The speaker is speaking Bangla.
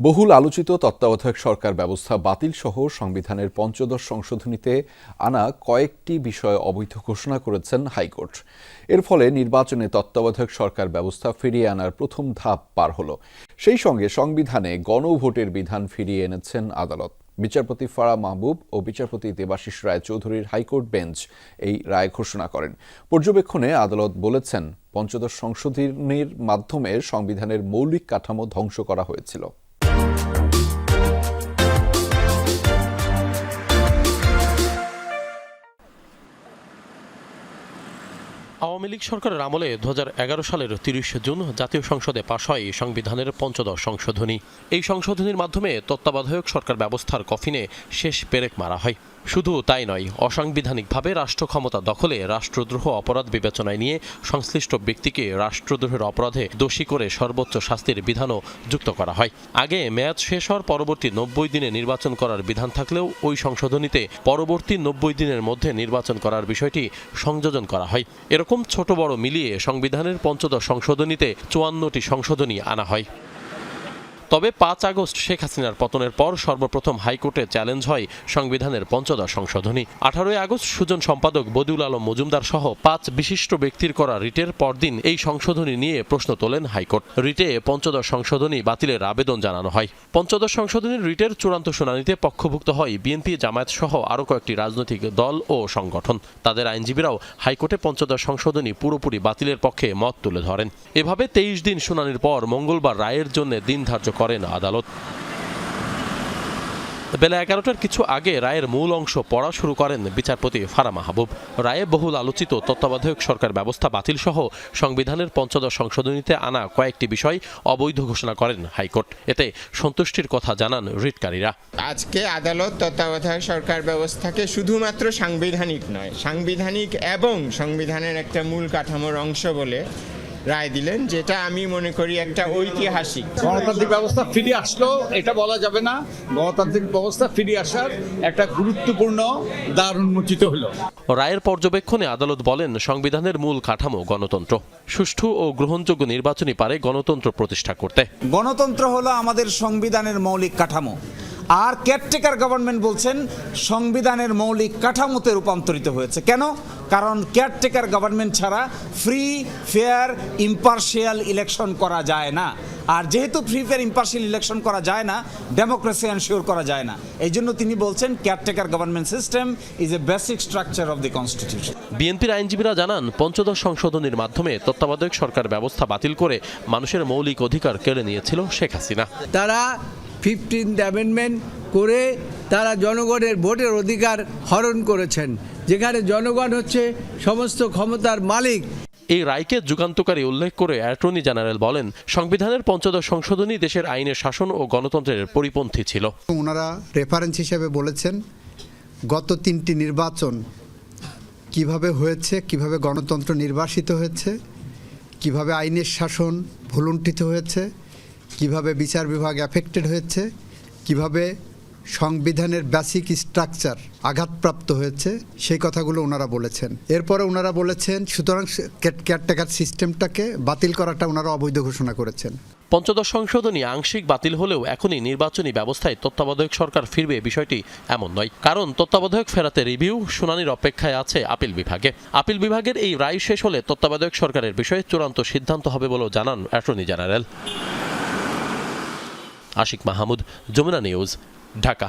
বহুল আলোচিত তত্ত্বাবধায়ক সরকার ব্যবস্থা বাতিল সহ সংবিধানের পঞ্চদশ সংশোধনীতে আনা কয়েকটি বিষয় অবৈধ ঘোষণা করেছেন হাইকোর্ট। এর ফলে নির্বাচনে তত্ত্বাবধায়ক সরকার ব্যবস্থা ফিরিয়ে আনার প্রথম ধাপ পার হল। সেই সঙ্গে সংবিধানে গণভোটের বিধান ফিরিয়ে এনেছেন আদালত। বিচারপতি ফারা মাহবুব ও বিচারপতি দেবাশিস রায় চৌধুরীর হাইকোর্ট বেঞ্চ এই রায় ঘোষণা করেন। পর্যবেক্ষণে আদালত বলেছেন, পঞ্চদশ সংশোধনীর মাধ্যমে সংবিধানের মৌলিক কাঠামো ধ্বংস করা হয়েছিল। আওয়ামী লীগ সরকারের আমলে দু হাজার এগারো সালের তিরিশ জুন জাতীয় সংসদে পাশ হয় সংবিধানের পঞ্চদশ সংশোধনী। এই সংশোধনীর মাধ্যমে তত্ত্বাবধায়ক সরকার ব্যবস্থার কফিনে শেষ পেরেক মারা হয়। শুধু তাই নয়, অসাংবিধানিকভাবে রাষ্ট্র ক্ষমতা দখলে রাষ্ট্রদ্রোহ অপরাধ বিবেচনায় নিয়ে সংশ্লিষ্ট ব্যক্তিকে রাষ্ট্রদ্রোহের অপরাধে দোষী করে সর্বোচ্চ শাস্তির বিধানও যুক্ত করা হয়। আগে মেয়াদ শেষ হওয়ার পরবর্তী নব্বই দিনে নির্বাচন করার বিধান থাকলেও ওই সংশোধনীতে পরবর্তী নব্বই দিনের মধ্যে নির্বাচন করার বিষয়টি সংযোজন করা হয়। এরকম ছোট বড় মিলিয়ে সংবিধানের পঞ্চদশ সংশোধনীতে চুয়ান্নটি সংশোধনী আনা হয়। তবে পাঁচ আগস্ট শেখ হাসিনার পতনের পর সর্বপ্রথম হাইকোর্টে চ্যালেঞ্জ হয় সংবিধানের পঞ্চদশ সংশোধনী। আঠারোই আগস্ট সুজন সম্পাদক বদিউল আলম মজুমদার সহ পাঁচ বিশিষ্ট ব্যক্তির করা রিটের পরদিন এই সংশোধনী নিয়ে প্রশ্ন তোলেন হাইকোর্ট। রিটে পঞ্চদশ সংশোধনী বাতিলের আবেদন জানানো হয়। পঞ্চদশ সংশোধনীর রিটের চূড়ান্ত শুনানিতে পক্ষভুক্ত হয় বিএনপি জামায়াত সহ আরও কয়েকটি রাজনৈতিক দল ও সংগঠন। তাদের আইনজীবীরাও হাইকোর্টে পঞ্চদশ সংশোধনী পুরোপুরি বাতিলের পক্ষে মত তুলে ধরেন। এভাবে তেইশ দিন শুনানির পর মঙ্গলবার রায়ের জন্য দিন ধার্য করেন আদালত। বেলা এগারোটার কিছু আগে রায়ের মূল অংশ পড়া শুরু করেন বিচারপতি ফারা মাহবুব। রায়ে বহুল আলোচিত তত্ত্বাবধায়ক সরকার ব্যবস্থা বাতিল সহ সংবিধানের পঞ্চদশ সংশোধনীতে আনা কয়েকটি বিষয় অবৈধ ঘোষণা করেন হাইকোর্ট। এতে সন্তুষ্টির কথা জানান রিটকারীরা। আজকে আদালত তত্ত্বাবধায়ক সরকার ব্যবস্থাকে শুধুমাত্র সাংবিধানিক নয়, সাংবিধানিক এবং সংবিধানের একটা মূল কাঠামোর অংশ বলে রায় দিলেন যেটা আমি মনে করি একটা ঐতিহাসিক। গণতান্ত্রিক ব্যবস্থা ফিরে আসলো এটা বলা যাবে না। গণতান্ত্রিক ব্যবস্থা ফিরে আসার একটা গুরুত্বপূর্ণ দ্বার উন্মোচিত হলো। রায়ের পর্যবেক্ষণে আদালত বলেন সংবিধানের মূল কাঠামো গণতন্ত্র। সুষ্ঠু ও গ্রহণযোগ্য নির্বাচনী পারে গণতন্ত্র প্রতিষ্ঠা করতে। গণতন্ত্র হলো আমাদের সংবিধানের মৌলিক কাঠামো। আর কেয়ারটেকার গভর্নমেন্ট বলছেন সংবিধানের মৌলিক কাঠামোতে রূপান্তরিত হয়েছে। কেন? কারণ কেয়ারটেকার গভর্নমেন্ট ছাড়া ফ্রি ফেয়ার ইম্পার্শিয়াল ইলেকশন করা যায় না। আর যেহেতু ফ্রি ফেয়ার ইম্পার্শিয়াল ইলেকশন করা যায় না ডেমোক্রেসি এনশিওর করা যায় না। এই জন্য তিনি বলছেন caretaker government system is a basic structure of the constitution বিএনপির আইনজীবীরা জানান পঞ্চদশ সংশোধনীর মাধ্যমে তত্ত্বাবধায়ক সরকার ব্যবস্থা বাতিল করে মানুষের মৌলিক অধিকার কেড়ে নিয়েছিল শেখ হাসিনা। তারা ফিফটিন্থ অ্যামেন্ডমেন্ট করে তারা জনগণের ভোটের অধিকার হরণ করেছেন যেখানে জনগণ হচ্ছে সমস্ত ক্ষমতার মালিক। এই রায়কে যুগান্তকারী উল্লেখ করে অ্যাটর্নি জেনারেল বলেন সংবিধানের পঞ্চদশ সংশোধনী দেশের আইনের শাসন ও গণতন্ত্রের পরিপন্থী ছিল। ওনারা রেফারেন্স হিসেবে বলেছেন গত তিনটি নির্বাচন কীভাবে হয়েছে কীভাবে গণতন্ত্র নির্বাসিত হয়েছে কীভাবে আইনের শাসন ভুলুণ্ঠিত হয়েছে কীভাবে বিচার বিভাগ অ্যাফেক্টেড হয়েছে, কীভাবে সংবিধানের বেসিক স্ট্রাকচার আঘাতপ্রাপ্ত হয়েছে, সেই কথাগুলো ওনারা বলেছেন। এরপরে ওনারা বলেছেন, সুতরাং কেয়ারটেকার সিস্টেমটাকে বাতিল করাটা ওনারা অবৈধ ঘোষণা করেছেন। পঞ্চদশ সংশোধনী আংশিক বাতিল হলেও এখনই নির্বাচনী ব্যবস্থায় তত্ত্বাবধায়ক সরকার ফিরবে বিষয়টি এমন নয়। কারণ তত্ত্বাবধায়ক ফেরাতে রিভিউ শুনানির অপেক্ষায় আছে আপিল বিভাগে। আপিল বিভাগের এই রায় শেষ হলে তত্ত্বাবধায়ক সরকারের বিষয়ে চূড়ান্ত সিদ্ধান্ত হবে বলেও জানান attorney general. Ashiq Mahmud Jamuna news Dhaka